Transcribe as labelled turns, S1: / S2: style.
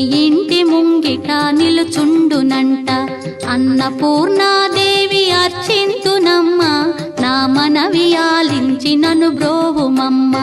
S1: ఇంటి ముంగిట నిలుచుండునంట. అన్నపూర్ణాదేవి అర్చింతునమ్మ నా మనవి ఆలించి నను బ్రోవుమమ్మ.